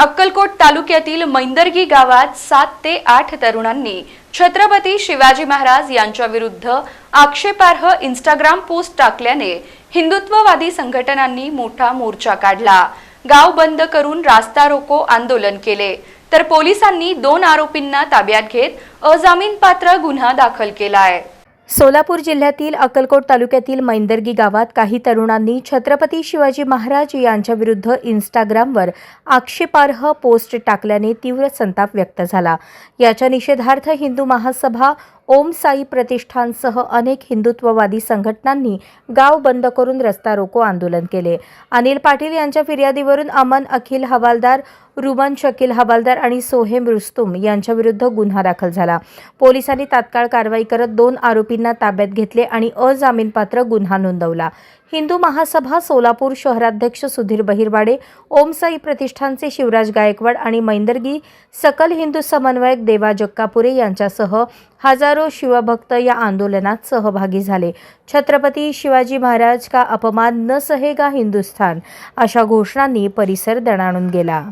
अक्कलकोट तालुक्यातील मैंदर्गी गावात सात ते आठ तरुणांनी छत्रपती शिवाजी महाराज यांच्या विरुद्ध आक्षेपार्ह इंस्टाग्राम पोस्ट टाकल्याने हिंदुत्ववादी संघटनांनी मोठा मोर्चा काढला. गाव बंद करून रास्ता रोको आंदोलन केले. तर पोलिसांनी दोन आरोपींना ताब्यात घेत अजामीनपात्र गुन्हा दाखल केलाय. सोलापूर जिल्ह्यातील अक्कलकोट तालुक्यातील मैंदर्गी गावात काही तरुणांनी छत्रपती शिवाजी महाराज यांच्या विरुद्ध इंस्टाग्रामवर आक्षेपार्ह पोस्ट टाकल्याने तीव्र संताप व्यक्त झाला. याच्या निषेधार्थ हिंदू महासभा ओम साई प्रतिष्ठानसह अनेक हिंदुत्ववादी संघटनांनी गाव बंद करून रस्ता रोको आंदोलन केले. अनिल पाटील यांच्या फिर्यादीवरून अमन अखिल हवालदार रुमन शकील हवालदार आणि सोहेम रुस्तुम यांच्या विरुद्ध गुन्हा दाखल झाला. पोलिसांनी तात्काळ कारवाई करत दोन आरोपींना ताब्यात घेतले आणि अजामीनपात्र गुन्हा नोंदवला. हिंदू महासभा सोलापूर शहराध्यक्ष सुधीर बहिरवाडे ओमसाई प्रतिष्ठानचे शिवराज गायकवाड आणि मैंदर्गी सकल हिंदू समन्वयक देवा जक्कापुरे यांच्यासह हजारो शिवभक्त या आंदोलनात सहभागी झाले. छत्रपती शिवाजी महाराज का अपमान न सहेगा हिंदुस्थान? अशा घोषणांनी परिसर दणाणून गेला.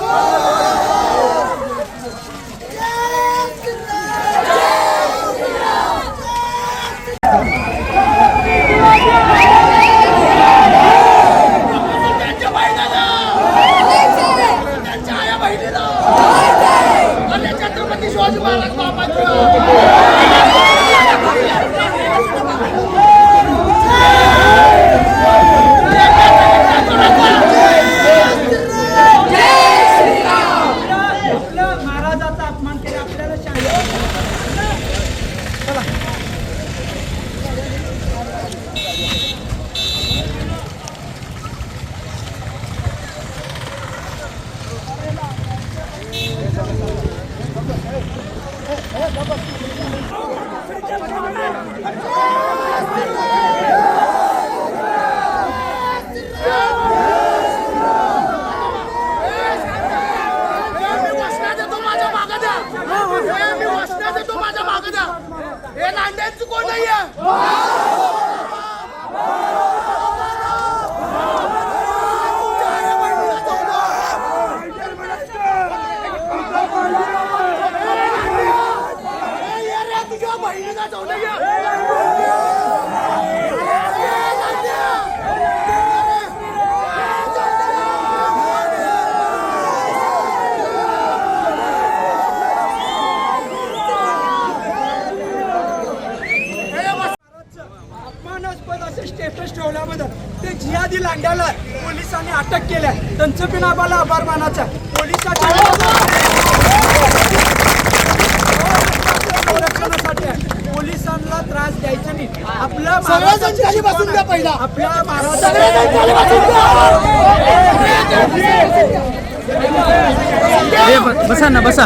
Oh! 咱男子国的爷。स्टेटस ठेवल्याबद्दल ते जिहादी लांड्याला पोलिसांनी अटक केल्या. त्यांचं पण आम्हाला आभार मानाचा पोलिसाच्या संरक्षणासाठी. पोलिसांना त्रास द्यायचा नाही. पहिला. महाराज बसा ना बसा.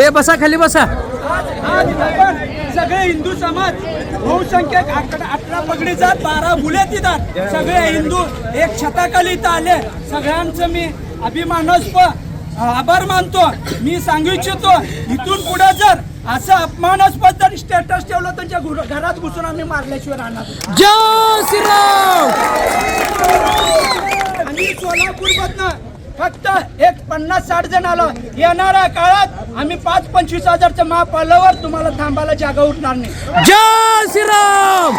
ए बसा खाली बसा. आज आपण सगळे हिंदू समाज बहुसंख्यक अठरा पगडी जात बारा मुले तिथं. सगळे हिंदू एक छताखाली इथं आले. सगळ्यांचं मी अभिमानास्पद आभार मानतो. मी सांगू इच्छितो इथून पुढे जर असं अपमानास्पद जर स्टेटस ठेवलं त्यांच्या घरात घुसून आम्ही मारल्याशिवाय राहणार जय श्रीराम! आणि सोलापूर मधनं फक्त एक पन्नास साठ जण आलो. येणाऱ्या काळात आम्ही पाच पंचवीस हजारच्या महापालावर तुम्हाला थांबायला जागा उरणार नाही. जय श्रीराम!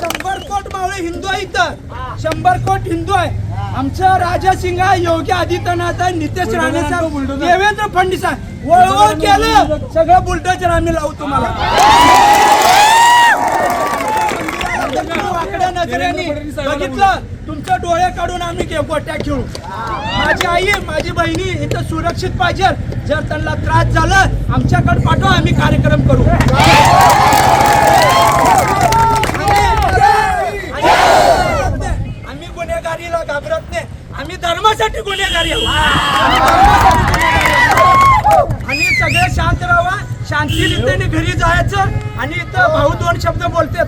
शंभर कोट मावळे हिंदू आहे इथं शंभर कोट हिंदू आहे. आमचं राजा सिंग आहे योगी आदित्यनाथ आहे नितेश राणे साहेब देवेंद्र फडणवीस आहे. वळवळ केलं सगळं बुलडोजर आम्ही लावू तुम्हाला. वाकड्या नजरेने? बघितलं? तुमचं डोळे काढून आम्ही गोट्या खेळू. माझी आई माझी बहिणी इथं सुरक्षित पाहिजे. जर त्यांना त्रास झाला आमच्याकडे पाठवा आम्ही कार्यक्रम करू. आम्ही गुन्हेगारीला घाबरत नाही. आम्ही धर्मासाठी गुन्हेगारी. आणि सगळे शांत राहा. शांती घरी जायचं आणि इथं भाऊ दोन शब्द बोलतात.